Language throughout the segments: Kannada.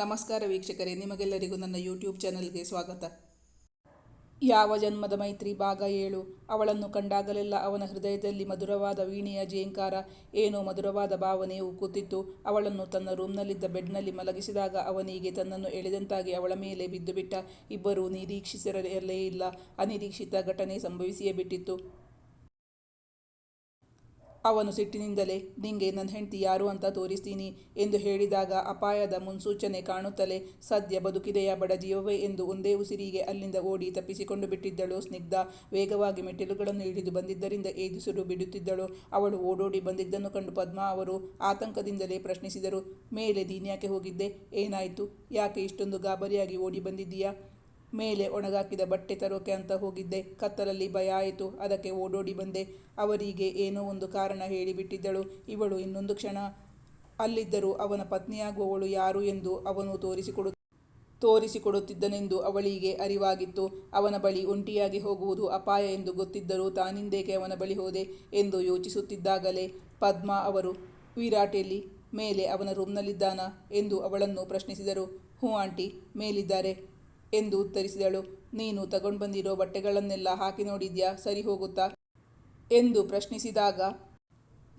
ನಮಸ್ಕಾರ ವೀಕ್ಷಕರೇ, ನಿಮಗೆಲ್ಲರಿಗೂ ನನ್ನ ಯೂಟ್ಯೂಬ್ ಚಾನಲ್ಗೆ ಸ್ವಾಗತ. ಯಾವ ಜನ್ಮದ ಮೈತ್ರಿ ಭಾಗ ಏಳು? ಅವಳನ್ನು ಕಂಡಾಗಲೆಲ್ಲ ಅವನ ಹೃದಯದಲ್ಲಿ ಮಧುರವಾದ ವೀಣೆಯ ಜೇಂಕಾರ, ಏನೋ ಮಧುರವಾದ ಭಾವನೆ ಉಕ್ಕುತ್ತಿತ್ತು. ಅವಳನ್ನು ತನ್ನ ರೂಮ್ನಲ್ಲಿದ್ದ ಬೆಡ್ನಲ್ಲಿ ಮಲಗಿಸಿದಾಗ ಅವನಿಗೆ ತನ್ನನ್ನು ಎಳೆದಂತಾಗಿ ಅವಳ ಮೇಲೆ ಬಿದ್ದುಬಿಟ್ಟ. ಇಬ್ಬರೂ ನಿರೀಕ್ಷಿಸಿರಲೇ ಇಲ್ಲ. ಅನಿರೀಕ್ಷಿತ ಘಟನೆ ಸಂಭವಿಸಿಯೇ ಬಿಟ್ಟಿತ್ತು. ಅವನು ಸಿಟ್ಟಿನಿಂದಲೇ, ನಿಂಗೆ ನನ್ನ ಹೆಂಡತಿ ಯಾರು ಅಂತ ತೋರಿಸ್ತೀನಿ ಎಂದು ಹೇಳಿದಾಗ ಅಪಾಯದ ಮುನ್ಸೂಚನೆ ಕಾಣುತ್ತಲೇ, ಸದ್ಯ ಬದುಕಿದೆಯಾ ಬಡ ಜೀವವೇ ಎಂದು ಒಂದೇ ಉಸಿರಿಗೆ ಅಲ್ಲಿಂದ ಓಡಿ ತಪ್ಪಿಸಿಕೊಂಡು ಬಿಟ್ಟಿದ್ದಳು ಸ್ನಿಗ್ಧ. ವೇಗವಾಗಿ ಮೆಟ್ಟಿಲುಗಳನ್ನು ಇಳಿದು ಬಂದಿದ್ದರಿಂದ ಏದುಸಿರು ಬಿಡುತ್ತಿದ್ದಳು. ಅವಳು ಓಡೋಡಿ ಬಂದಿದ್ದನ್ನು ಕಂಡು ಪದ್ಮಾ ಅವರು ಆತಂಕದಿಂದಲೇ ಪ್ರಶ್ನಿಸಿದರು, ಮೇಲೆ ದೀನ್ಯಾಕೆ ಹೋಗಿದ್ದೆ, ಏನಾಯಿತು? ಯಾಕೆ ಇಷ್ಟೊಂದು ಗಾಬರಿಯಾಗಿ ಓಡಿ ಬಂದಿದ್ದೀಯಾ? ಮೇಲೆ ಒಣಗಾಕಿದ ಬಟ್ಟೆ ತರೋಕೆ ಅಂತ ಹೋಗಿದ್ದೆ. ಕತ್ತಲಲ್ಲಿ ಭಯ ಆಯಿತು. ಅದಕ್ಕೆ ಓಡೋಡಿ ಬಂದೆ. ಅವರಿಗೆ ಏನೋ ಒಂದು ಕಾರಣ ಹೇಳಿಬಿಟ್ಟಿದ್ದಳು. ಇವಳು ಇನ್ನೊಂದು ಕ್ಷಣ ಅಲ್ಲಿದ್ದರೂ ಅವನ ಪತ್ನಿಯಾಗುವವಳು ಯಾರು ಎಂದು ಅವನು ತೋರಿಸಿಕೊಡು, ತೋರಿಸಿಕೊಡುತ್ತಿದ್ದನೆಂದು ಅವಳಿಗೆ ಅರಿವಾಗಿತ್ತು. ಅವನ ಬಳಿ ಒಂಟಿಯಾಗಿ ಹೋಗುವುದು ಅಪಾಯ ಎಂದು ಗೊತ್ತಿದ್ದರೂ ತಾನಿಂದೇಕೆ ಅವನ ಬಳಿ ಹೋದೆ ಎಂದು ಯೋಚಿಸುತ್ತಿದ್ದಾಗಲೇ ಪದ್ಮಾ ಅವರು ವಿರಾಟೆಲ್ಲಿ ಮೇಲೆ ಅವನ ರೂಮ್ನಲ್ಲಿದ್ದಾನ ಎಂದು ಅವಳನ್ನು ಪ್ರಶ್ನಿಸಿದರು. ಹೂ ಆಂಟಿ, ಮೇಲಿದ್ದಾರೆ. ಎಂದು ಉತ್ತರಿಸಿದಳು. ನೀನು ತಗೊಂಡು ಬಂದಿರೋ ಬಟ್ಟೆಗಳನ್ನೆಲ್ಲ ಹಾಕಿ ನೋಡಿದ್ಯಾ? ಸರಿ ಹೋಗುತ್ತಾ? ಎಂದು ಪ್ರಶ್ನಿಸಿದಾಗ,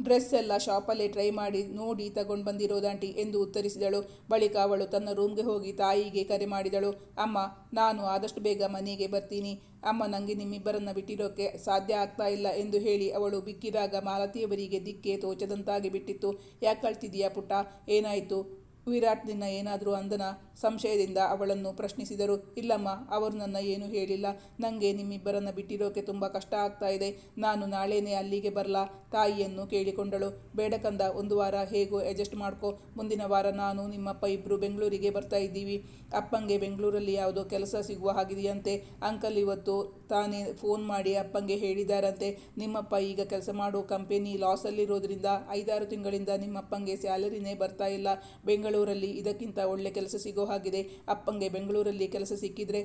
ಡ್ರೆಸ್ ಎಲ್ಲ ಶಾಪಲ್ಲೇ ಟ್ರೈ ಮಾಡಿ ನೋಡಿ ತಗೊಂಡು ಬಂದಿರೋದಾಂಟಿ ಎಂದು ಉತ್ತರಿಸಿದಳು. ಬಳಿಕ ಅವಳು ತನ್ನ ರೂಮ್ಗೆ ಹೋಗಿ ತಾಯಿಗೆ ಕರೆ ಮಾಡಿದಳು. ಅಮ್ಮ, ನಾನು ಆದಷ್ಟು ಬೇಗ ಮನೆಗೆ ಬರ್ತೀನಿ. ಅಮ್ಮ ನನಗೆ ನಿಮ್ಮಿಬ್ಬರನ್ನು ಬಿಟ್ಟಿರೋಕ್ಕೆ ಸಾಧ್ಯ ಆಗ್ತಾ ಇಲ್ಲ ಎಂದು ಹೇಳಿ ಅವಳು ಬಿಕ್ಕಿದಾಗ ಮಾಲತಿಯವರಿಗೆ ದಿಕ್ಕೆ ತೋಚದಂತಾಗಿ ಬಿಟ್ಟಿತ್ತು. ಯಾಕೆ ಕಳ್ತಿದೀಯಾ ಪುಟ್ಟ? ಏನಾಯಿತು? ವಿರಾಟ್ ನಿನ್ನ ಏನಾದರೂ ಅಂದನ? ಸಂಶಯದಿಂದ ಅವಳನ್ನು ಪ್ರಶ್ನಿಸಿದರು. ಇಲ್ಲಮ್ಮ, ಅವರು ನನ್ನ ಏನೂ ಹೇಳಿಲ್ಲ. ನನಗೆ ನಿಮ್ಮಿಬ್ಬರನ್ನು ಬಿಟ್ಟಿರೋಕೆ ತುಂಬ ಕಷ್ಟ ಆಗ್ತಾ ಇದೆ. ನಾನು ನಾಳೆನೇ ಅಲ್ಲಿಗೆ ಬರಲಾ? ತಾಯಿಯನ್ನು ಕೇಳಿಕೊಂಡಳು. ಬೇಡಕಂದ ಒಂದು ವಾರ ಹೇಗೋ ಅಡ್ಜಸ್ಟ್ ಮಾಡ್ಕೋ. ಮುಂದಿನ ವಾರ ನಾನು ನಿಮ್ಮಪ್ಪ ಇಬ್ಬರು ಬೆಂಗಳೂರಿಗೆ ಬರ್ತಾ ಇದ್ದೀವಿ. ಅಪ್ಪಂಗೆ ಬೆಂಗಳೂರಲ್ಲಿ ಯಾವುದೋ ಕೆಲಸ ಸಿಗುವ ಹಾಗಿದೆಯಂತೆ. ಅಂಕಲ್ ಇವತ್ತು ತಾನೇ ಫೋನ್ ಮಾಡಿ ಅಪ್ಪಂಗೆ ಹೇಳಿದಾರಂತೆ. ನಿಮ್ಮಪ್ಪ ಈಗ ಕೆಲಸ ಮಾಡೋ ಕಂಪೆನಿ ಲಾಸಲ್ಲಿರೋದ್ರಿಂದ ಐದಾರು ತಿಂಗಳಿಂದ ನಿಮ್ಮಪ್ಪಂಗೆ ಸ್ಯಾಲರಿನೇ ಬರ್ತಾ ಇಲ್ಲ. ಬೆಂಗಳೂರಲ್ಲಿ ಇದಕ್ಕಿಂತ ಒಳ್ಳೆ ಕೆಲಸ ಸಿಗೋ ಹಾಗಿದೆ. ಅಪ್ಪಂಗೆ ಬೆಂಗಳೂರಲ್ಲಿ ಕೆಲಸ ಸಿಕ್ಕಿದ್ರೆ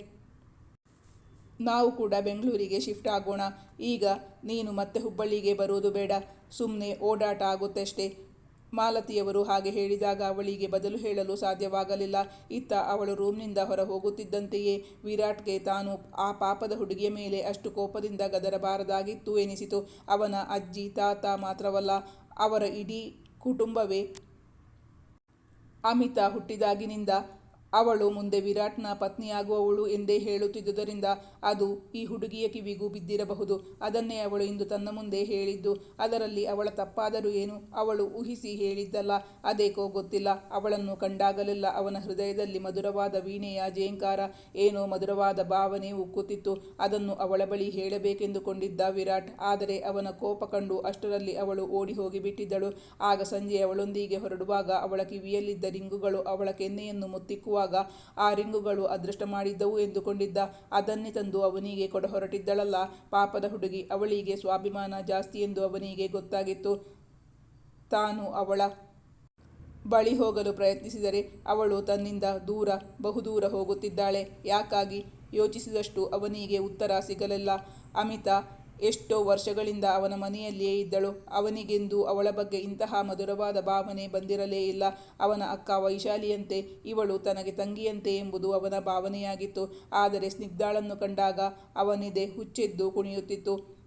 ನಾವು ಕೂಡ ಬೆಂಗಳೂರಿಗೆ ಶಿಫ್ಟ್ ಆಗೋಣ. ಈಗ ನೀನು ಮತ್ತೆ ಹುಬ್ಬಳ್ಳಿಗೆ ಬರೋದು ಬೇಡ. ಸುಮ್ಮನೆ ಓಡಾಟ ಆಗುತ್ತಷ್ಟೇ. ಮಾಲತಿಯವರು ಹಾಗೆ ಹೇಳಿದಾಗ ಅವಳಿಗೆ ಬದಲು ಹೇಳಲು ಸಾಧ್ಯವಾಗಲಿಲ್ಲ. ಇತ್ತ ಅವಳು ರೂಮ್ನಿಂದ ಹೊರ ಹೋಗುತ್ತಿದ್ದಂತೆಯೇ ವಿರಾಟ್ಗೆ ತಾನು ಆ ಪಾಪದ ಹುಡುಗಿಯ ಮೇಲೆ ಅಷ್ಟು ಕೋಪದಿಂದ ಗದರಬಾರದಾಗಿತ್ತು ಎನಿಸಿತು. ಅವನ ಅಜ್ಜಿ, ತಾತ ಮಾತ್ರವಲ್ಲ, ಅವರ ಇಡೀ ಕುಟುಂಬವೇ ಅಮಿತಾ ಹುಟ್ಟಿದಾಗಿನಿಂದ ಅವಳು ಮುಂದೆ ವಿರಾಟ್ನ ಪತ್ನಿಯಾಗುವವಳು ಎಂದೇ ಹೇಳುತ್ತಿದ್ದುದರಿಂದ ಅದು ಈ ಹುಡುಗಿಯ ಕಿವಿಗೂ ಬಿದ್ದಿರಬಹುದು. ಅದನ್ನೇ ಅವಳು ಇಂದು ತನ್ನ ಮುಂದೆ ಹೇಳಿದ್ದು. ಅದರಲ್ಲಿ ಅವಳ ತಪ್ಪಾದರೂ ಏನು? ಅವಳು ಊಹಿಸಿ ಹೇಳಿದ್ದಲ್ಲ. ಅದೇಕೋ ಗೊತ್ತಿಲ್ಲ. ಅವಳನ್ನು ಕಂಡಾಗಲೆಲ್ಲ ಅವನ ಹೃದಯದಲ್ಲಿ ಮಧುರವಾದ ವೀಣೆಯ ಜೇಂಕಾರ ಏನೋ ಮಧುರವಾದ ಭಾವನೆ ಉಕ್ಕುತ್ತಿತ್ತು. ಅದನ್ನು ಅವಳ ಬಳಿ ಹೇಳಬೇಕೆಂದುಕೊಂಡಿದ್ದ ವಿರಾಟ್, ಆದರೆ ಅವನ ಕೋಪ ಕಂಡು ಅಷ್ಟರಲ್ಲಿ ಅವಳು ಓಡಿ ಹೋಗಿಬಿಟ್ಟಿದ್ದಳು ಆಗ ಸಂಜೆ ಅವಳೊಂದಿಗೆ ಹೊರಡುವಾಗ ಅವಳ ಕಿವಿಯಲ್ಲಿದ್ದ ರಿಂಗುಗಳು ಅವಳ ಕೆನ್ನೆಯನ್ನು ಮುತ್ತಿಕ್ಕುವ ಆ ರಿಂಗುಗಳು ಅದೃಷ್ಟ ಮಾಡಿದ್ದವು ಎಂದುಕೊಂಡಿದ್ದ. ಅದನ್ನೇ ತಂದು ಅವನಿಗೆ ಕೊಡ ಹೊರಟಿದ್ದಳಲ್ಲ ಪಾಪದ ಹುಡುಗಿ ಅವಳಿಗೆ ಸ್ವಾಭಿಮಾನ ಜಾಸ್ತಿ ಎಂದು ಅವನಿಗೆ ಗೊತ್ತಾಗಿತ್ತು. ತಾನು ಅವಳ ಬಳಿ ಹೋಗಲು ಪ್ರಯತ್ನಿಸಿದರೆ ಅವಳು ತನ್ನಿಂದ ದೂರ, ಬಹುದೂರ ಹೋಗುತ್ತಿದ್ದಾಳೆ. ಯಾಕಾಗಿ? ಯೋಚಿಸಿದಷ್ಟು ಅವನಿಗೆ ಉತ್ತರ ಸಿಗಲಿಲ್ಲ. ಅಮಿತಾ ಎಷ್ಟೋ ವರ್ಷಗಳಿಂದ ಅವನ ಮನೆಯಲ್ಲಿಯೇ ಇದ್ದಳು. ಅವನಿಗೆಂದು ಅವಳ ಬಗ್ಗೆ ಇಂತಹ ಮಧುರವಾದ ಭಾವನೆ ಬಂದಿರಲೇ ಇಲ್ಲ. ಅವನ ಅಕ್ಕ ವೈಶಾಲಿಯಂತೆ, ಇವಳು ತನಗೆ ತಂಗಿಯಂತೆ ಎಂಬುದು ಅವನ ಭಾವನೆಯಾಗಿತ್ತು. ಆದರೆ ಸ್ನಿಗ್ಧಾಳನ್ನು ಕಂಡಾಗ ಅವನಿದೆ ಹುಚ್ಚೆದ್ದು ಕುಣಿಯುತ್ತಿತ್ತು.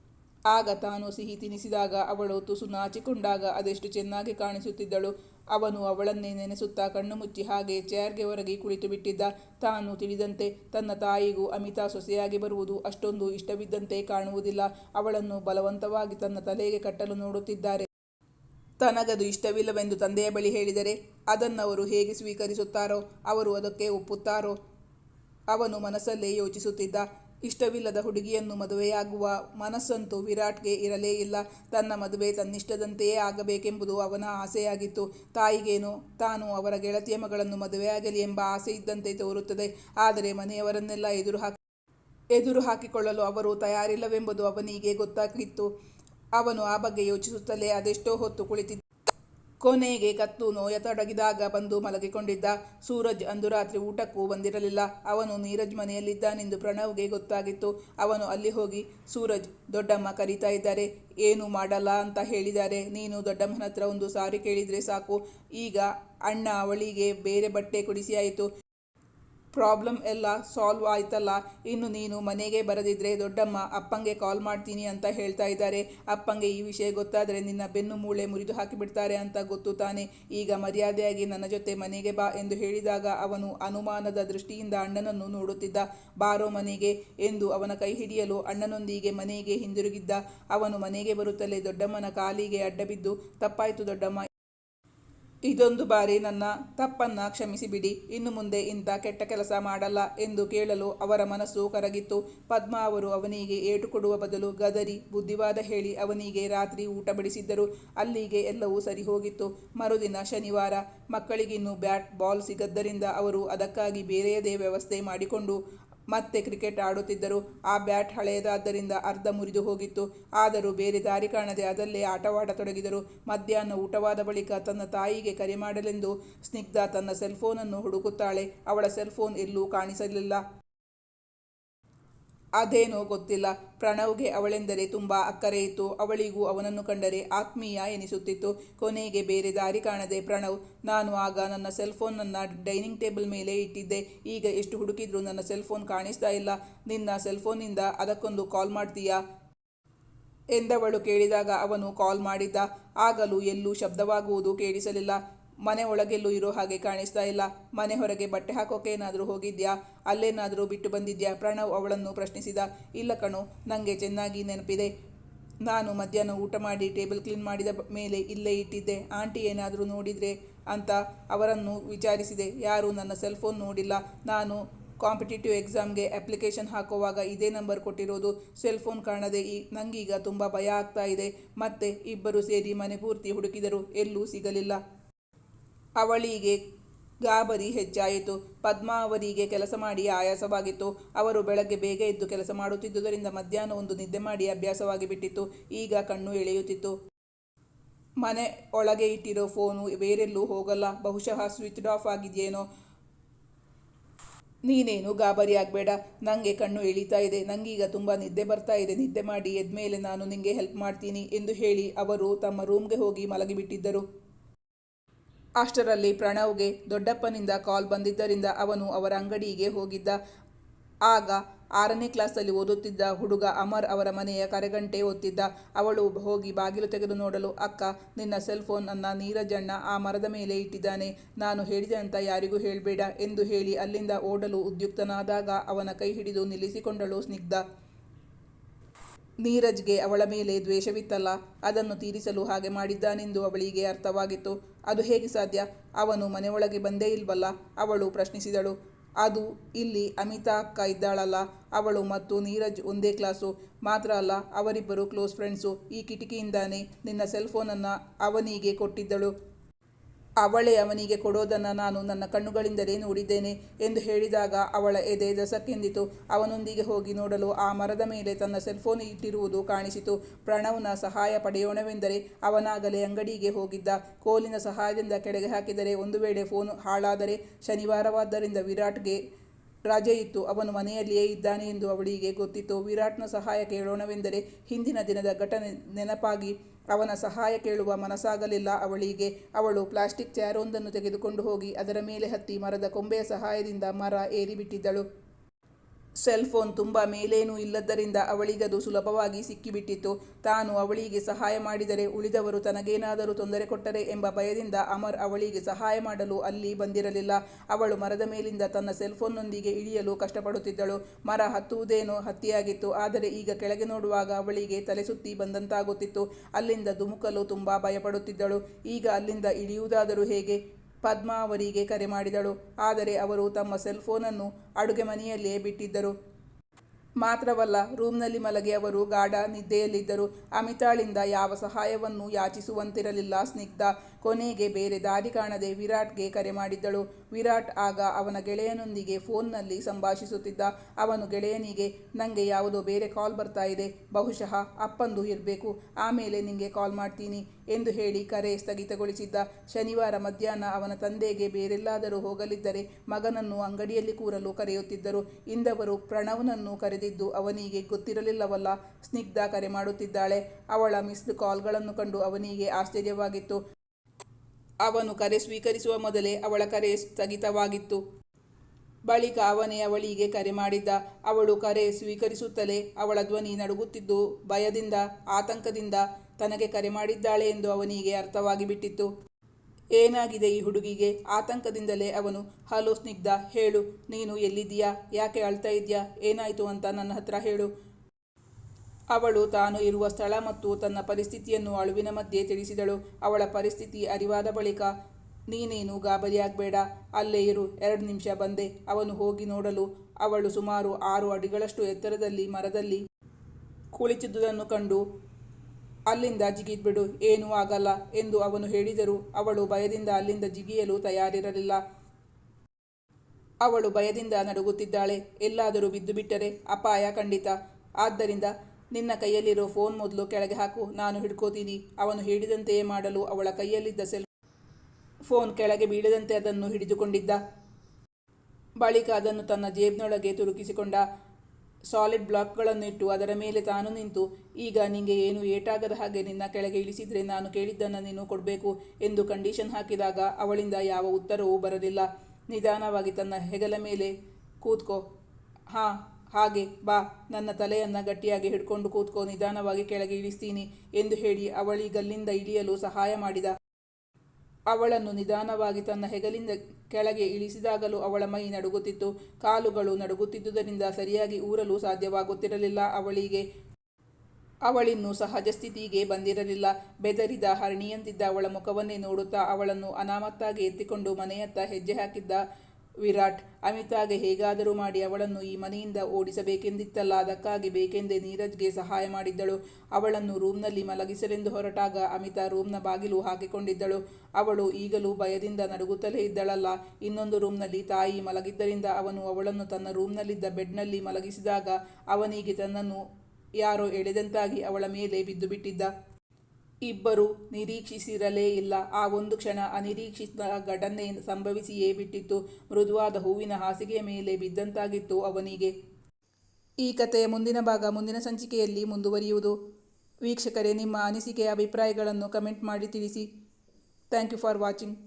ಆಗ ತಾನು ಸಿಹಿ ತಿನಿಸಿದಾಗ ಅವಳು ತುಸು ನಾಚಿಕೊಂಡಾಗ ಅದೆಷ್ಟು ಚೆನ್ನಾಗಿ ಕಾಣಿಸುತ್ತಿದ್ದಳು. ಅವನು ಅವಳನ್ನೇ ನೆನೆಸುತ್ತಾ ಕಣ್ಣು ಮುಚ್ಚಿ ಹಾಗೆ ಚೇರ್ಗೆ ಹೊರಗೆ ಕುಳಿತು ಬಿಟ್ಟಿದ್ದ. ತಾನು ತಿಳಿದಂತೆ ತನ್ನ ತಾಯಿಗೂ ಅಮಿತಾ ಸೊಸೆಯಾಗಿ ಬರುವುದು ಅಷ್ಟೊಂದು ಇಷ್ಟವಿದ್ದಂತೆ ಕಾಣುವುದಿಲ್ಲ. ಅವಳನ್ನು ಬಲವಂತವಾಗಿ ತನ್ನ ತಲೆಗೆ ಕಟ್ಟಲು ನೋಡುತ್ತಿದ್ದಾರೆ. ತನಗದು ಇಷ್ಟವಿಲ್ಲವೆಂದು ತಂದೆಯ ಬಳಿ ಹೇಳಿದರೆ ಅದನ್ನವರು ಹೇಗೆ ಸ್ವೀಕರಿಸುತ್ತಾರೋ, ಅವರು ಅದಕ್ಕೆ ಒಪ್ಪುತ್ತಾರೋ? ಅವನು ಮನಸ್ಸಲ್ಲೇ ಯೋಚಿಸುತ್ತಿದ್ದ. ಇಷ್ಟವಿಲ್ಲದ ಹುಡುಗಿಯನ್ನು ಮದುವೆಯಾಗುವ ಮನಸ್ಸಂತೂ ವಿರಾಟ್ಗೆ ಇರಲೇ ಇಲ್ಲ. ತನ್ನ ಮದುವೆ ತನ್ನಿಷ್ಟದಂತೆಯೇ ಆಗಬೇಕೆಂಬುದು ಅವನ ಆಸೆಯಾಗಿತ್ತು. ತಾಯಿಗೇನು, ತಾನು ಅವರ ಗೆಳತಿಯ ಮಗಳನ್ನು ಮದುವೆಯಾಗಲಿ ಎಂಬ ಆಸೆ ಇದ್ದಂತೆ ತೋರುತ್ತದೆ. ಆದರೆ ಮನೆಯವರನ್ನೆಲ್ಲ ಎದುರು ಹಾಕಿ, ಎದುರು ಹಾಕಿಕೊಳ್ಳಲು ಅವರು ತಯಾರಿಲ್ಲವೆಂಬುದು ಅವನಿಗೆ ಗೊತ್ತಾಗಿತ್ತು. ಅವನು ಆ ಬಗ್ಗೆ ಯೋಚಿಸುತ್ತಲೇ ಅದೆಷ್ಟೋ ಹೊತ್ತು ಕುಳಿತಿದ್ದ ಕೊನೆಗೆ ಕತ್ತು ನೋಯತೊಡಗಿದಾಗ ಬಂದು ಮಲಗಿಕೊಂಡಿದ್ದ ಸೂರಜ್ ಅಂದು ರಾತ್ರಿ ಊಟಕ್ಕೂ ಬಂದಿರಲಿಲ್ಲ. ಅವನು ನೀರಜ್ ಮನೆಯಲ್ಲಿದ್ದಾನೆಂದು ಪ್ರಣವ್ಗೆ ಗೊತ್ತಾಗಿತ್ತು. ಅವನು ಅಲ್ಲಿ ಹೋಗಿ, ಸೂರಜ್, ದೊಡ್ಡಮ್ಮ ಕರೀತಾ ಇದ್ದಾರೆ. ಏನು ಮಾಡಲ್ಲ ಅಂತ ಹೇಳಿದ್ದಾರೆ. ನೀನು ದೊಡ್ಡಮ್ಮನ ಹತ್ರ ಒಂದು ಸಾರಿ ಕೇಳಿದರೆ ಸಾಕು. ಈಗ ಅಣ್ಣ ಅವಳಿಗೆ ಬೇರೆ ಬಟ್ಟೆ ಕೊಡಿಸಿಯಾಯಿತು ಪ್ರಾಬ್ಲಮ್ ಎಲ್ಲ ಸಾಲ್ವ್ ಆಯ್ತಲ್ಲ? ಇನ್ನು ನೀನು ಮನೆಗೆ ಬರದಿದ್ರೆ ದೊಡ್ಡಮ್ಮ, ಅಪ್ಪಂಗೆ ಕಾಲ್ ಮಾಡ್ತೀನಿ ಅಂತ ಹೇಳ್ತಾ ಇದ್ದಾರೆ. ಅಪ್ಪಂಗೆ ಈ ವಿಷಯ ಗೊತ್ತಾದರೆ ನಿನ್ನ ಬೆನ್ನು ಮೂಳೆ ಮುರಿದು ಹಾಕಿಬಿಡ್ತಾರೆ ಅಂತ ಗೊತ್ತು ತಾನೆ. ಈಗ ಮರ್ಯಾದೆಯಾಗಿ ನನ್ನ ಜೊತೆ ಮನೆಗೆ ಬಾ ಎಂದು ಹೇಳಿದಾಗ ಅವನು ಅನುಮಾನದ ದೃಷ್ಟಿಯಿಂದ ಅಣ್ಣನನ್ನು ನೋಡುತ್ತಿದ್ದ. ಬಾರೋ ಮನೆಗೆ ಎಂದು ಅವನ ಕೈ ಹಿಡಿಯಲು ಅಣ್ಣನೊಂದಿಗೆ ಮನೆಗೆ ಹಿಂದಿರುಗಿದ್ದ. ಅವನು ಮನೆಗೆ ಬರುತ್ತಲೇ ದೊಡ್ಡಮ್ಮನ ಕಾಲಿಗೆ ಅಡ್ಡಬಿದ್ದು ತಪ್ಪಾಯಿತು ದೊಡ್ಡಮ್ಮ ಇದೊಂದು ಬಾರಿ ನನ್ನ ತಪ್ಪನ್ನ ಕ್ಷಮಿಸಿಬಿಡಿ. ಇನ್ನು ಮುಂದೆ ಇಂಥ ಕೆಟ್ಟ ಕೆಲಸ ಮಾಡಲ್ಲ ಎಂದು ಕೇಳಲು ಅವರ ಮನಸ್ಸು ಕರಗಿತ್ತು. ಪದ್ಮ ಅವರು ಅವನಿಗೆ ಏಟು ಕೊಡುವ ಬದಲು ಗದರಿ, ಬುದ್ಧಿವಾದ ಹೇಳಿ ಅವನಿಗೆ ರಾತ್ರಿ ಊಟ ಬಡಿಸಿದ್ದರು. ಅಲ್ಲಿಗೆ ಎಲ್ಲವೂ ಸರಿ ಹೋಗಿತ್ತು. ಮರುದಿನ ಶನಿವಾರ, ಮಕ್ಕಳಿಗಿನ್ನೂ ಬ್ಯಾಟ್ ಬಾಲ್ ಸಿಗದ್ದರಿಂದ ಅವರು ಅದಕ್ಕಾಗಿ ಬೇರೆಯದೇ ವ್ಯವಸ್ಥೆ ಮಾಡಿಕೊಂಡು ಮತ್ತೆ ಕ್ರಿಕೆಟ್ ಆಡುತ್ತಿದ್ದರು. ಆ ಬ್ಯಾಟ್ ಹಳೆಯದಾದ್ದರಿಂದ ಅರ್ಧ ಮುರಿದು ಹೋಗಿತ್ತು. ಆದರೂ ಬೇರೆ ದಾರಿ ಕಾಣದೆ ಅದಲ್ಲೇ ಆಟವಾಡತೊಡಗಿದರು. ಮಧ್ಯಾಹ್ನ ಊಟವಾದ ಬಳಿಕ ತನ್ನ ತಾಯಿಗೆ ಕರೆ ಮಾಡಲೆಂದು ಸ್ನಿಗ್ಧ ತನ್ನ ಸೆಲ್ಫೋನನ್ನು ಹುಡುಕುತ್ತಾಳೆ. ಅವಳ ಸೆಲ್ಫೋನ್ ಎಲ್ಲೂ ಕಾಣಿಸಲಿಲ್ಲ. ಅದೇನೋ ಗೊತ್ತಿಲ್ಲ. ಪ್ರಣವ್ಗೆ ಅವಳೆಂದರೆ ತುಂಬ ಅಕ್ಕರೆ ಇತ್ತು. ಅವಳಿಗೂ ಅವನನ್ನು ಕಂಡರೆ ಆತ್ಮೀಯ ಎನಿಸುತ್ತಿತ್ತು. ಕೊನೆಗೆ ಬೇರೆ ದಾರಿ ಕಾಣದೆ ಪ್ರಣವ್, ನಾನು ಆಗ ನನ್ನ ಸೆಲ್ಫೋನನ್ನು ಡೈನಿಂಗ್ ಟೇಬಲ್ ಮೇಲೆ ಇಟ್ಟಿದ್ದೆ. ಈಗ ಎಷ್ಟು ಹುಡುಕಿದ್ರೂ ನನ್ನ ಸೆಲ್ಫೋನ್ ಕಾಣಿಸ್ತಾ ಇಲ್ಲ. ನಿನ್ನ ಸೆಲ್ಫೋನಿಂದ ಅದಕ್ಕೊಂದು ಕಾಲ್ ಮಾಡ್ತೀಯಾ? ಎಂದವಳು ಕೇಳಿದಾಗ ಅವನು ಕಾಲ್ ಮಾಡಿದ್ದ. ಆಗಲೂ ಎಲ್ಲೂ ಶಬ್ದವಾಗುವುದು ಕೇಳಿಸಲಿಲ್ಲ. ಮನೆ ಒಳಗೆಲ್ಲೂ ಇರೋ ಹಾಗೆ ಕಾಣಿಸ್ತಾ ಇಲ್ಲ. ಮನೆ ಹೊರಗೆ ಬಟ್ಟೆ ಹಾಕೋಕೆ ಏನಾದರೂ ಹೋಗಿದ್ಯಾ? ಅಲ್ಲೇನಾದರೂ ಬಿಟ್ಟು ಬಂದಿದ್ಯಾ? ಪ್ರಣವ್ ಅವಳನ್ನು ಪ್ರಶ್ನಿಸಿದ. ಇಲ್ಲ ಕಣು ನನಗೆ ಚೆನ್ನಾಗಿ ನೆನಪಿದೆ. ನಾನು ಮಧ್ಯಾಹ್ನ ಊಟ ಮಾಡಿ ಟೇಬಲ್ ಕ್ಲೀನ್ ಮಾಡಿದ ಮೇಲೆ ಇಲ್ಲೇ ಇಟ್ಟಿದ್ದೆ. ಆಂಟಿ ಏನಾದರೂ ನೋಡಿದರೆ ಅಂತ ಅವರನ್ನು ವಿಚಾರಿಸಿದೆ. ಯಾರೂ ನನ್ನ ಸೆಲ್ ಫೋನ್ ನೋಡಿಲ್ಲ. ನಾನು ಕಾಂಪಿಟೇಟಿವ್ ಎಕ್ಸಾಮ್ಗೆ ಅಪ್ಲಿಕೇಶನ್ ಹಾಕುವಾಗ ಇದೇ ನಂಬರ್ ಕೊಟ್ಟಿರೋದು. ಸೆಲ್ ಫೋನ್ ಕಾಣದೆ ಈ ನಂಗೀಗ ತುಂಬ ಭಯ ಆಗ್ತಾ ಇದೆ. ಮತ್ತೆ ಇಬ್ಬರು ಸೇರಿ ಮನೆ ಪೂರ್ತಿ ಹುಡುಕಿದರು ಎಲ್ಲೂ ಸಿಗಲಿಲ್ಲ. ಅವಳಿಗೆ ಗಾಬರಿ ಹೆಚ್ಚಾಯಿತು. ಪದ್ಮಾವರಿಗೆ ಕೆಲಸ ಮಾಡಿ ಆಯಾಸವಾಗಿತ್ತು. ಅವರು ಬೆಳಗ್ಗೆ ಬೇಗ ಎದ್ದು ಕೆಲಸ ಮಾಡುತ್ತಿದ್ದುದರಿಂದ ಮಧ್ಯಾಹ್ನ ಒಂದು ನಿದ್ದೆ ಮಾಡಿ ಅಭ್ಯಾಸವಾಗಿ ಬಿಟ್ಟಿತ್ತು. ಈಗ ಕಣ್ಣು ಎಳೆಯುತ್ತಿತ್ತು. ಮನೆ ಒಳಗೆ ಇಟ್ಟಿರೋ ಫೋನು ಬೇರೆಲ್ಲೂ ಹೋಗಲ್ಲ. ಬಹುಶಃ ಸ್ವಿಚ್ಡ್ ಆಫ್ ಆಗಿದೆಯೇನೋ. ನೀನೇನು ಗಾಬರಿ ಆಗಬೇಡ. ನನಗೆ ಕಣ್ಣು ಎಳೀತಾ ಇದೆ. ನನಗೀಗ ತುಂಬ ನಿದ್ದೆ ಬರ್ತಾ ಇದೆ. ನಿದ್ದೆ ಮಾಡಿ ಎದ್ಮೇಲೆ ನಾನು ನಿಮಗೆ ಹೆಲ್ಪ್ ಮಾಡ್ತೀನಿ ಎಂದು ಹೇಳಿ ಅವರು ತಮ್ಮ ರೂಮ್ಗೆ ಹೋಗಿ ಮಲಗಿಬಿಟ್ಟಿದ್ದರು. ಅಷ್ಟರಲ್ಲಿ ಪ್ರಣವ್ಗೆ ದೊಡ್ಡಪ್ಪನಿಂದ ಕಾಲ್ ಬಂದಿದ್ದರಿಂದ ಅವನು ಅವರ ಅಂಗಡಿಗೆ ಹೋಗಿದ್ದ. ಆಗ ಆರನೇ ಕ್ಲಾಸಲ್ಲಿ ಓದುತ್ತಿದ್ದ ಹುಡುಗ ಅಮರ್ ಅವರ ಮನೆಯ ಕರೆಗಂಟೆ ಒತ್ತಿದ್ದ. ಅವಳು ಹೋಗಿ ಬಾಗಿಲು ತೆಗೆದು ನೋಡಲು, ಅಕ್ಕ, ನಿನ್ನ ಸೆಲ್ ಫೋನ್ ಅನ್ನ ನೀರಜಣ್ಣ ಆ ಮರದ ಮೇಲೆ ಇಟ್ಟಿದ್ದಾನೆ. ನಾನು ಹೇಳಿದೆ ಅಂತ ಯಾರಿಗೂ ಹೇಳಬೇಡ ಎಂದು ಹೇಳಿ ಅಲ್ಲಿಂದ ಓಡಲು ಉದ್ಯುಕ್ತನಾದಾಗ ಅವನ ಕೈ ಹಿಡಿದು ನಿಲ್ಲಿಸಿಕೊಂಡಳು ಸ್ನಿಗ್ಧ. ನೀರಜ್ಗೆ ಅವಳ ಮೇಲೆ ದ್ವೇಷವಿತ್ತಲ್ಲ, ಅದನ್ನು ತೀರಿಸಲು ಹಾಗೆ ಮಾಡಿದ್ದಾನೆಂದು ಅವಳಿಗೆ ಅರ್ಥವಾಗಿತ್ತು. ಅದು ಹೇಗೆ ಸಾಧ್ಯ? ಅವನು ಮನೆಯೊಳಗೆ ಬಂದೇ ಇಲ್ವಲ್ಲ? ಅವಳು ಪ್ರಶ್ನಿಸಿದಳು. ಅದು ಇಲ್ಲಿ ಅಮಿತಾ ಅಕ್ಕ ಇದ್ದಾಳಲ್ಲ, ಅವಳು ಮತ್ತು ನೀರಜ್ ಒಂದೇ ಕ್ಲಾಸು. ಮಾತ್ರ ಅಲ್ಲ, ಅವರಿಬ್ಬರು ಕ್ಲೋಸ್ ಫ್ರೆಂಡ್ಸು. ಈ ಕಿಟಕಿಯಿಂದಾನೆ ನಿನ್ನ ಸೆಲ್ ಫೋನನ್ನು ಅವನಿಗೆ ಕೊಟ್ಟಿದ್ದಳು. ಅವಳೇ ಅವನಿಗೆ ಕೊಡೋದನ್ನು ನಾನು ನನ್ನ ಕಣ್ಣುಗಳಿಂದಲೇ ನೋಡಿದ್ದೇನೆ ಎಂದು ಹೇಳಿದಾಗ ಅವಳ ಎದೆ ದಸಕ್ಕೆಂದಿತು. ಅವನೊಂದಿಗೆ ಹೋಗಿ ನೋಡಲು ಆ ಮರದ ಮೇಲೆ ತನ್ನ ಸೆಲ್ಫೋನ್ ಇಟ್ಟಿರುವುದು ಕಾಣಿಸಿತು. ಪ್ರಣವ್ನ ಸಹಾಯ ಪಡೆಯೋಣವೆಂದರೆ ಅವನಾಗಲೇ ಅಂಗಡಿಗೆ ಹೋಗಿದ್ದ. ಕೋಲಿನ ಸಹಾಯದಿಂದ ಕೆಳಗೆ ಹಾಕಿದರೆ ಒಂದು ವೇಳೆ ಫೋನ್ ಹಾಳಾದರೆ ಶನಿವಾರವಾದ್ದರಿಂದ ವಿರಾಟ್ಗೆ ರಜೆ ಇತ್ತು. ಅವನು ಮನೆಯಲ್ಲಿಯೇ ಇದ್ದಾನೆ ಎಂದು ಅವಳಿಗೆ ಗೊತ್ತಿತ್ತು. ವಿರಾಟ್ನ ಸಹಾಯ ಕೇಳೋಣವೆಂದರೆ ಹಿಂದಿನ ದಿನದ ಘಟನೆ ನೆನಪಾಗಿ ಅವನ ಸಹಾಯ ಕೇಳುವ ಮನಸ್ಸಾಗಲಿಲ್ಲ. ಅವಳಿಗೆ ಅವಳು ಪ್ಲಾಸ್ಟಿಕ್ ಚಾರೊಂದನ್ನು ತೆಗೆದುಕೊಂಡು ಹೋಗಿ ಅದರ ಮೇಲೆ ಹತ್ತಿ ಮರದ ಕೊಂಬೆಯ ಸಹಾಯದಿಂದ ಮರ ಏರಿಬಿಟ್ಟಿದ್ದಳು. ಸೆಲ್ ಫೋನ್ ತುಂಬ ಮೇಲೇನೂ ಇಲ್ಲದ್ದರಿಂದ ಅವಳಿಗದು ಸುಲಭವಾಗಿ ಸಿಕ್ಕಿಬಿಟ್ಟಿತ್ತು. ತಾನು ಅವಳಿಗೆ ಸಹಾಯ ಮಾಡಿದರೆ ಉಳಿದವರು ತನಗೇನಾದರೂ ತೊಂದರೆ ಕೊಟ್ಟರೆ ಎಂಬ ಭಯದಿಂದ ಅಮರ್ ಅವಳಿಗೆ ಸಹಾಯ ಮಾಡಲು ಅಲ್ಲಿ ಬಂದಿರಲಿಲ್ಲ. ಅವಳು ಮರದ ಮೇಲಿಂದ ತನ್ನ ಸೆಲ್ ಫೋನ್ನೊಂದಿಗೆ ಇಳಿಯಲು ಕಷ್ಟಪಡುತ್ತಿದ್ದಳು. ಮರ ಹತ್ತುವುದೇನೋ ಹತ್ತಿಯಾಗಿತ್ತು. ಆದರೆ ಈಗ ಕೆಳಗೆ ನೋಡುವಾಗ ಅವಳಿಗೆ ತಲೆ ಸುತ್ತಿ ಬಂದಂತಾಗುತ್ತಿತ್ತು. ಅಲ್ಲಿಂದ ಧುಮುಕಲು ತುಂಬ ಭಯಪಡುತ್ತಿದ್ದಳು. ಈಗ ಅಲ್ಲಿಂದ ಇಳಿಯುವುದಾದರೂ ಹೇಗೆ? ಪದ್ಮಾ ಅವರಿಗೆ ಕರೆ ಮಾಡಿದಳು. ಆದರೆ ಅವರು ತಮ್ಮ ಸೆಲ್ ಫೋನನ್ನು ಅಡುಗೆ ಮನೆಯಲ್ಲಿಯೇ ಬಿಟ್ಟಿದ್ದರು. ಮಾತ್ರವಲ್ಲ ರೂಮ್ನಲ್ಲಿ ಮಲಗಿ ಅವರು ಗಾಢ ನಿದ್ದೆಯಲ್ಲಿದ್ದರು. ಅಮಿತಾಳಿಂದ ಯಾವ ಸಹಾಯವನ್ನು ಯಾಚಿಸುವಂತಿರಲಿಲ್ಲ. ಸ್ನಿಗ್ಧ ಕೊನೆಗೆ ಬೇರೆ ದಾರಿ ಕಾಣದೆ ವಿರಾಟ್ಗೆ ಕರೆ ಮಾಡಿದ್ದಳು. ವಿರಾಟ್ ಆಗ ಅವನ ಗೆಳೆಯನೊಂದಿಗೆ ಫೋನ್ನಲ್ಲಿ ಸಂಭಾಷಿಸುತ್ತಿದ್ದ ಅವನು ಗೆಳೆಯನಿಗೆ ನನಗೆ ಯಾವುದೋ ಬೇರೆ ಕಾಲ್ ಬರ್ತಾ ಇದೆ, ಬಹುಶಃ ಅಪ್ಪಂದು ಇರಬೇಕು, ಆಮೇಲೆ ನಿಂಗೆ ಕಾಲ್ ಮಾಡ್ತೀನಿ ಎಂದು ಹೇಳಿ ಕರೆ ಸ್ಥಗಿತಗೊಳಿಸಿದ್ದ. ಶನಿವಾರ ಮಧ್ಯಾಹ್ನ ಅವನ ತಂದೆಗೆ ಬೇರೆಲ್ಲಾದರೂ ಹೋಗಲಿದ್ದರೆ ಮಗನನ್ನು ಅಂಗಡಿಯಲ್ಲಿ ಕೂರಲು ಕರೆಯುತ್ತಿದ್ದರು. ಇಂದವರು ಪ್ರಣವ್ನನ್ನು ಕರೆದಿದ್ದು ಅವನಿಗೆ ಗೊತ್ತಿರಲಿಲ್ಲವಲ್ಲ, ಸ್ನಿಗ್ಧ ಕರೆ ಮಾಡುತ್ತಿದ್ದಾಳೆ. ಅವಳ ಮಿಸ್ಡ್ ಕಾಲ್ಗಳನ್ನು ಕಂಡು ಅವನಿಗೆ ಆಶ್ಚರ್ಯವಾಗಿತ್ತು. ಅವನು ಕರೆ ಸ್ವೀಕರಿಸುವ ಮೊದಲೇ ಅವಳ ಕರೆ ಸ್ಥಗಿತವಾಗಿತ್ತು. ಬಳಿಕ ಅವನೇ ಅವಳಿಗೆ ಕರೆ ಮಾಡಿದ್ದ. ಅವಳು ಕರೆ ಸ್ವೀಕರಿಸುತ್ತಲೇ ಅವಳ ಧ್ವನಿ ನಡುಗುತ್ತಿದ್ದು, ಭಯದಿಂದ, ಆತಂಕದಿಂದ ತನಗೆ ಕರೆ ಮಾಡಿದ್ದಾಳೆ ಎಂದು ಅವನಿಗೆ ಅರ್ಥವಾಗಿಬಿಟ್ಟಿತ್ತು ಏನಾಗಿದೆ ಈ ಹುಡುಗಿಗೆ? ಆತಂಕದಿಂದಲೇ ಅವನು, ಹಲೋ ಸ್ನಿಗ್ಧ, ಹೇಳು, ನೀನು ಎಲ್ಲಿದ್ದೀಯಾ? ಯಾಕೆ ಅಳ್ತಾ ಇದೆಯಾ ಏನಾಯಿತು ಅಂತ ನನ್ನ ಹತ್ರ ಹೇಳು. ಅವಳು ತಾನು ಇರುವ ಸ್ಥಳ ಮತ್ತು ತನ್ನ ಪರಿಸ್ಥಿತಿಯನ್ನು ಅಳುವಿನ ಮಧ್ಯೆ ತಿಳಿಸಿದಳು. ಅವಳ ಪರಿಸ್ಥಿತಿ ಅರಿವಾದ ಬಳಿಕ, ನೀನೇನು ಗಾಬರಿಯಾಗಬೇಡ ಅಲ್ಲೇ ಇರು, ಎರಡು ನಿಮಿಷ ಬಂದೆ. ಅವನು ಹೋಗಿ ನೋಡಲು, ಅವಳು ಸುಮಾರು ಆರು ಅಡಿಗಳಷ್ಟು ಎತ್ತರದಲ್ಲಿ ಮರದಲ್ಲಿ ಕುಳಿತಿದ್ದುದನ್ನು ಕಂಡು, ಅಲ್ಲಿಂದ ಜಿಗಿದ್ಬಿಡು, ಏನೂ ಆಗಲ್ಲ ಎಂದು ಅವನು ಹೇಳಿದರು. ಅವಳು ಭಯದಿಂದ ಅಲ್ಲಿಂದ ಜಿಗಿಯಲು ತಯಾರಿರಲಿಲ್ಲ. ಅವಳು ಭಯದಿಂದ ನಡುಗುತ್ತಿದ್ದಾಳೆ. ಎಲ್ಲಾದರೂ ಬಿದ್ದು ಬಿಟ್ಟರೆ ಅಪಾಯ ಖಂಡಿತ. ಆದ್ದರಿಂದ ನಿನ್ನ ಕೈಯಲ್ಲಿರೋ ಫೋನ್ ಮೊದಲು ಕೆಳಗೆ ಹಾಕು, ನಾನು ಹಿಡ್ಕೋತೀನಿ. ಅವನು ಹೇಳಿದಂತೆಯೇ ಮಾಡಲು ಅವಳ ಕೈಯಲ್ಲಿದ್ದ ಸೆಲ್ ಫೋನ್ ಕೆಳಗೆ ಬೀಳದಂತೆ ಅದನ್ನು ಹಿಡಿದುಕೊಂಡಿದ್ದ. ಬಳಿಕ ಅದನ್ನು ತನ್ನ ಜೇಬ್ನೊಳಗೆ ತುರುಕಿಸಿಕೊಂಡ. ಸಾಲಿಡ್ ಬ್ಲಾಕ್ಗಳನ್ನು ಇಟ್ಟು ಅದರ ಮೇಲೆ ತಾನು ನಿಂತು, ಈಗ ನಿಂಗೆ ಏನು ಏಟಾಗದ ಹಾಗೆ ನಿನ್ನ ಕೆಳಗೆ ಇಳಿಸಿದರೆ ನಾನು ಕೇಳಿದ್ದನ್ನು ನೀನು ಕೊಡಬೇಕು ಎಂದು ಕಂಡೀಷನ್ ಹಾಕಿದಾಗ ಅವಳಿಂದ ಯಾವ ಉತ್ತರವೂ ಬರಲಿಲ್ಲ. ನಿಧಾನವಾಗಿ ತನ್ನ ಹೆಗಲ ಮೇಲೆ ಕೂತ್ಕೋ. ಹಾಂ ಹಾಗೆ ಬಾ, ನನ್ನ ತಲೆಯನ್ನು ಗಟ್ಟಿಯಾಗಿ ಹಿಡ್ಕೊಂಡು ಕೂತ್ಕೋ, ನಿಧಾನವಾಗಿ ಕೆಳಗೆ ಇಳಿಸ್ತೀನಿ ಎಂದು ಹೇಳಿ ಅವಳಿ ಗಲ್ಲಿಂದ ಇಳಿಯಲು ಸಹಾಯ ಮಾಡಿದ. ಅವಳನ್ನು ನಿಧಾನವಾಗಿ ತನ್ನ ಹೆಗಲಿಂದ ಕೆಳಗೆ ಇಳಿಸಿದಾಗಲೂ ಅವಳ ಮೈ ನಡುಗುತ್ತಿತ್ತು. ಕಾಲುಗಳು ನಡುಗುತ್ತಿದ್ದುದರಿಂದ ಸರಿಯಾಗಿ ಊರಲು ಸಾಧ್ಯವಾಗುತ್ತಿರಲಿಲ್ಲ ಅವಳಿಗೆ. ಅವಳಿನ್ನು ಸಹಜ ಸ್ಥಿತಿಗೆ ಬಂದಿರಲಿಲ್ಲ. ಬೆದರಿದ ಹರಣಿಯಂತಿದ್ದ ಅವಳ ಮುಖವನ್ನೇ ನೋಡುತ್ತಾ ಅವಳನ್ನು ಅನಾಮತ್ತಾಗಿ ಎತ್ತಿಕೊಂಡು ಮನೆಯತ್ತ ಹೆಜ್ಜೆ ಹಾಕಿದ್ದ. ವಿರಾಟ್, ಅಮಿತಾಗೆ ಹೇಗಾದರೂ ಮಾಡಿ ಅವಳನ್ನು ಈ ಮನೆಯಿಂದ ಓಡಿಸಬೇಕೆಂದಿತ್ತಲ್ಲ, ಅದಕ್ಕಾಗಿ ಬೇಕೆಂದೇ ನೀರಜ್ಗೆ ಸಹಾಯ ಮಾಡಿದ್ದಳು. ಅವಳನ್ನು ರೂಮ್ನಲ್ಲಿ ಮಲಗಿಸಲೆಂದು ಹೊರಟಾಗ ಅಮಿತಾ ರೂಮ್ನ ಬಾಗಿಲು ಹಾಕಿಕೊಂಡಿದ್ದಳು. ಅವಳು ಈಗಲೂ ಭಯದಿಂದ ನಡುಗುತ್ತಲೇ ಇದ್ದಳಲ್ಲ. ಇನ್ನೊಂದು ರೂಮ್ನಲ್ಲಿ ತಾಯಿ ಮಲಗಿದ್ದರಿಂದ ಅವನು ಅವಳನ್ನು ತನ್ನ ರೂಮ್ನಲ್ಲಿದ್ದ ಬೆಡ್ನಲ್ಲಿ ಮಲಗಿಸಿದಾಗ ಅವನಿಗೆ ತನ್ನನ್ನು ಯಾರೋ ಎಳೆದಂತಾಗಿ ಅವಳ ಮೇಲೆ ಬಿದ್ದು ಬಿಟ್ಟಿದ್ದ ಇಬ್ಬರು ನಿರೀಕ್ಷಿಸಿರಲೇ ಇಲ್ಲ. ಆ ಒಂದು ಕ್ಷಣ ಅನಿರೀಕ್ಷಿತ ಘಟನೆ ಸಂಭವಿಸಿಯೇ ಬಿಟ್ಟಿತ್ತು. ಮೃದುವಾದ ಹೂವಿನ ಹಾಸಿಗೆಯ ಮೇಲೆ ಬಿದ್ದಂತಾಗಿತ್ತು ಅವನಿಗೆ. ಈ ಕಥೆಯ ಮುಂದಿನ ಭಾಗ, ಮುಂದಿನ ಸಂಚಿಕೆಯಲ್ಲಿ ಮುಂದುವರಿಯುವುದು. ವೀಕ್ಷಕರೇ, ನಿಮ್ಮ ಅನಿಸಿಕೆ ಅಭಿಪ್ರಾಯಗಳನ್ನು ಕಮೆಂಟ್ ಮಾಡಿ ತಿಳಿಸಿ. Thank you for watching.